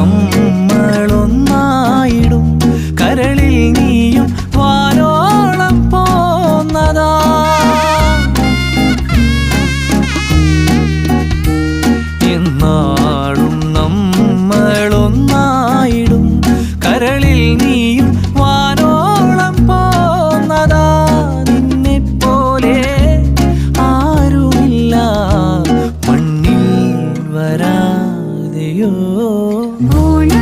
നമ്മളൊന്നായിടും. കരളിൽ നീയും വാനോളം പോന്നതാ. എന്നാളും നമ്മളൊന്നായിടും. കരളിൽ നീ വരാതെയോ ഓണം